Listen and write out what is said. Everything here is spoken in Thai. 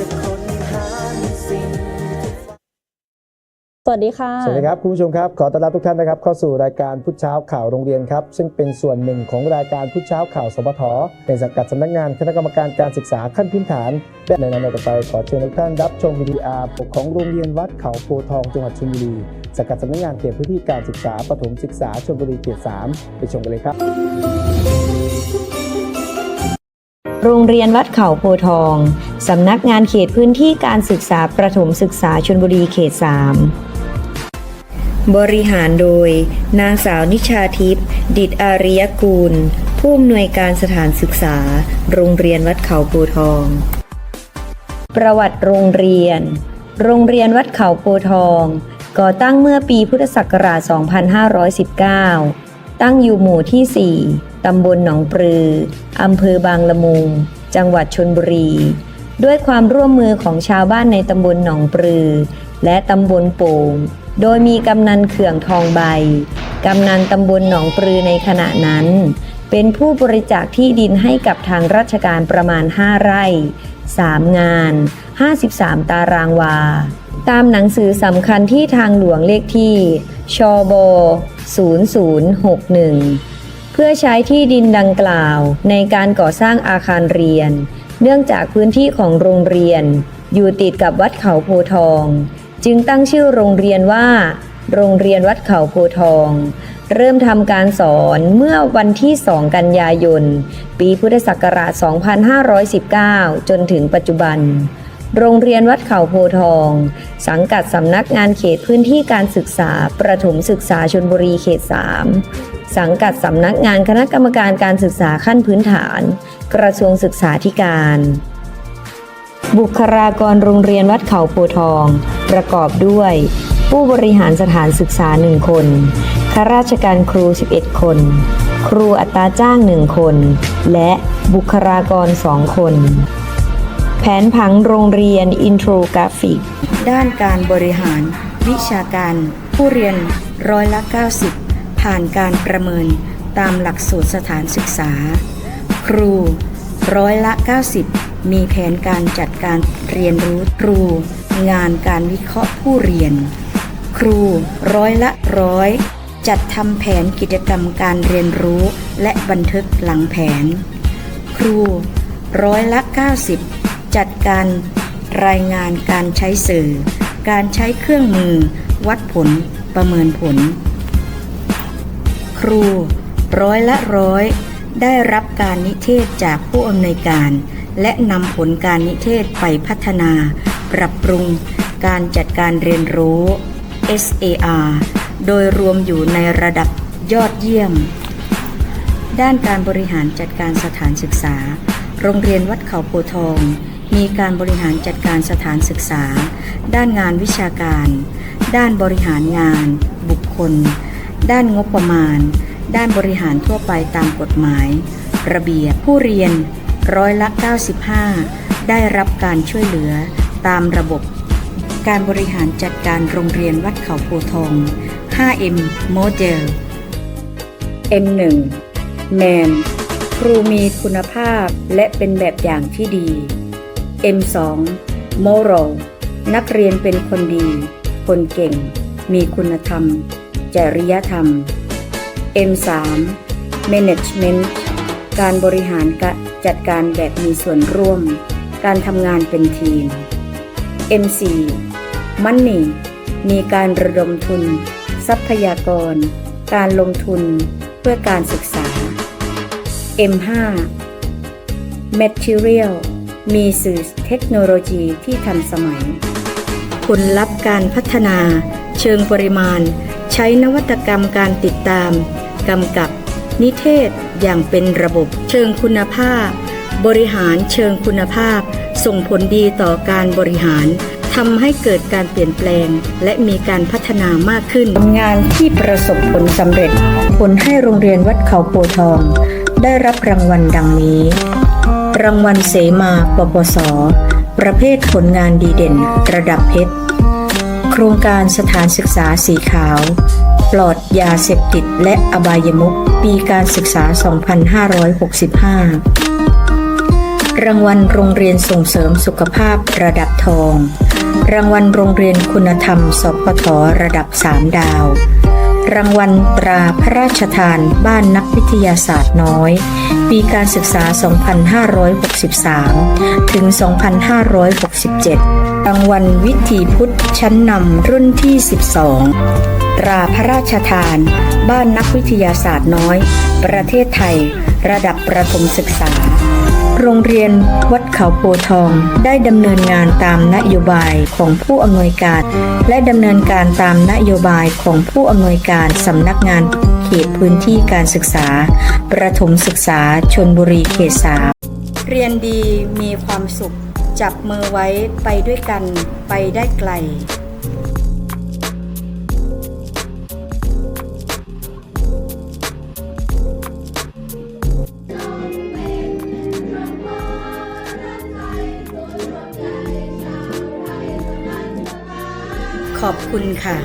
จะค้นหาในสิ่งสวัสดีค่ะ สวัสดีครับคุณผู้ชมครับขอต้อนรับทุกท่านนะครับเข้าสู่รายการพุทธเช้าข่าวโรงเรียนครับซึ่งเป็นส่วนหนึ่งของรายการพุทธเช้าข่าวสปทในสังกัดสำนักงานคณะกรรมการการศึกษาขั้นพื้นฐานและในนั้นต่อไปขอเชิญทุกท่านรับชมวิดีอาร์ของโรงเรียนวัดเขาโพธิ์ทองจังหวัดชลบุรีสังกัดสำนักงานเขตพื้นที่การศึกษาประถมศึกษาชลบุรีเขต3ไปชมกันเลยครับ โรงเรียนวัดเขาโพทอง สำนักงานเขตพื้นที่การศึกษาประถมศึกษาชนบุรีเขต 3 บริหารโดย นางสาวนิชาทิพย์ดิดอาริยกูล ผู้อำนวยการสถานศึกษา โรงเรียนวัดเขาโพทอง ประวัติโรงเรียน โรงเรียนวัดเขาโพทอง ก่อตั้งเมื่อปีพุทธศักราช 2519 ตั้งอยู่หมู่ที่ 4 ตำบลหนองปลือ อำเภอบางละมุง จังหวัดชนบุรี ด้วยความร่วมมือของชาวบ้านในตำบลหนองปลือ และตำบลโป่ง โดยมีกำนันเขื่องทองใบ กำนันตำบลหนองปลือในขณะนั้น เป็นผู้บริจาคที่ดินให้กับทางราชการประมาณ 5 ไร่ 3 งาน 53 ตารางวา ตามหนังสือสำคัญที่ทางหลวงเลขที่ชบ0061 เพื่อใช้ที่ดินดังกล่าวในการก่อสร้างอาคารเรียน เนื่องจากพื้นที่ของโรงเรียน อยู่ติดกับวัดเขาโพทอง จึงตั้งชื่อโรงเรียนว่า โรงเรียนวัดเขาโพทอง เริ่มทำการสอนเมื่อวันที่ 2 กันยายน ปีพุทธศักราช 2519 จนถึงปัจจุบันโรงเรียนวัดเขาโพทอง สังกัดสำนักงานเขตพื้นที่การศึกษา ประถมศึกษาชนบุรีเขต 3 สังกัดสำนักงานคณะกรรมการการศึกษาขั้นพื้นฐาน กระทรวงศึกษาธิการ บุคลากรโรงเรียนวัดเขาโพทอง ประกอบด้วย ผู้บริหารสถานศึกษา1คนข้าราชการครู 11 คน ครูอัตราจ้าง1คน และบุคลากร2คน แผนผังโรงเรียนอินโทรกราฟิก ด้านการบริหาร วิชาการ ผู้เรียนร้อยละ 90 ผ่านการประเมินตามหลักสูตรสถานศึกษา ครูร้อยละ 90 มีแผนการจัดการเรียนรู้ครู งานการวิเคราะห์ผู้เรียน ครูร้อยละร้อยจัดทำแผนกิจกรรมการเรียนรู้และบันทึกหลังแผน ครูร้อยละ 90 จัดการรายงานการใช้สื่อ การใช้เครื่องมือ วัดผลประเมินผล ครู ร้อยละร้อย ได้รับการนิเทศจากผู้อำนวยการ และนำผลการนิเทศไปพัฒนา ปรับปรุง การจัดการเรียนรู้ SAR โดยรวมอยู่ในระดับยอดเยี่ยม ด้านการบริหารจัดการสถานศึกษา โรงเรียนวัดเขาโพทอง มีการบริหารจัดการสถานศึกษา ด้านงานวิชาการ ด้านบริหารงาน บุคคล ด้านงบประมาณ ด้านบริหารทั่วไปตามกฎหมาย ระเบียบผู้เรียนร้อยละ 95 ได้รับการช่วยเหลือตามระบบ การบริหารจัดการโรงเรียนวัดเขาโพทอง 5M Model M1 แมนครูมีคุณภาพและเป็นแบบอย่างที่ดี M2 Moral นักเรียนเป็นคนดี คนเก่ง มีคุณธรรม จริยธรรม M3 Management การบริหารกจัดการแบบมีส่วนร่วม การทำงานเป็นทีม M4 Money มีการระดมทุน ทรัพยากร การลงทุนเพื่อการศึกษา M5 Material มีสื่อเทคโนโลยีที่ทันสมัย ผลลัพธ์การพัฒนา เชิงปริมาณ ใช้นวัตกรรมการติดตาม กำกับ นิเทศอย่างเป็นระบบเชิงคุณภาพ บริหารเชิงคุณภาพ ส่งผลดีต่อการบริหารทำให้เกิดการเปลี่ยนแปลง และมีการพัฒนามากขึ้นงานที่ประสบผลสำเร็จ ผลให้โรงเรียนวัดเขาโพทอง ได้รับรางวัลดังนี้ รางวัลเสมาปปส ประเภทผลงานดีเด่น ระดับเพชร โครงการสถานศึกษาสีขาว ปลอดยาเสพติดและอบายมุขปีการศึกษา 2565 รางวัลโรงเรียนส่งเสริมสุขภาพระดับทอง รางวัลโรงเรียนคุณธรรมสพทระดับ 3 ดาว รางวัลตราพระราชทานบ้านนักวิทยาศาสตร์น้อย ปีการศึกษา 2563 ถึง 2567 รางวัลวิถีพุทธชั้นนำรุ่นที่ 12 ตราพระราชทาน บ้านนักวิทยาศาสตร์น้อย ประเทศไทย ระดับประถมศึกษา โรงเรียนวัดเขาโพทองได้ดำเนินงานตามนโยบายของผู้อำนวยการ และดำเนินการตามนโยบายของผู้อำนวยการสำนักงานเขตพื้นที่การศึกษา ประถมศึกษาชนบุรีเขตสามเรียนดีมีความสุข จับมือไว้ไปด้วยกันไปได้ไกล ขอบคุณค่ะ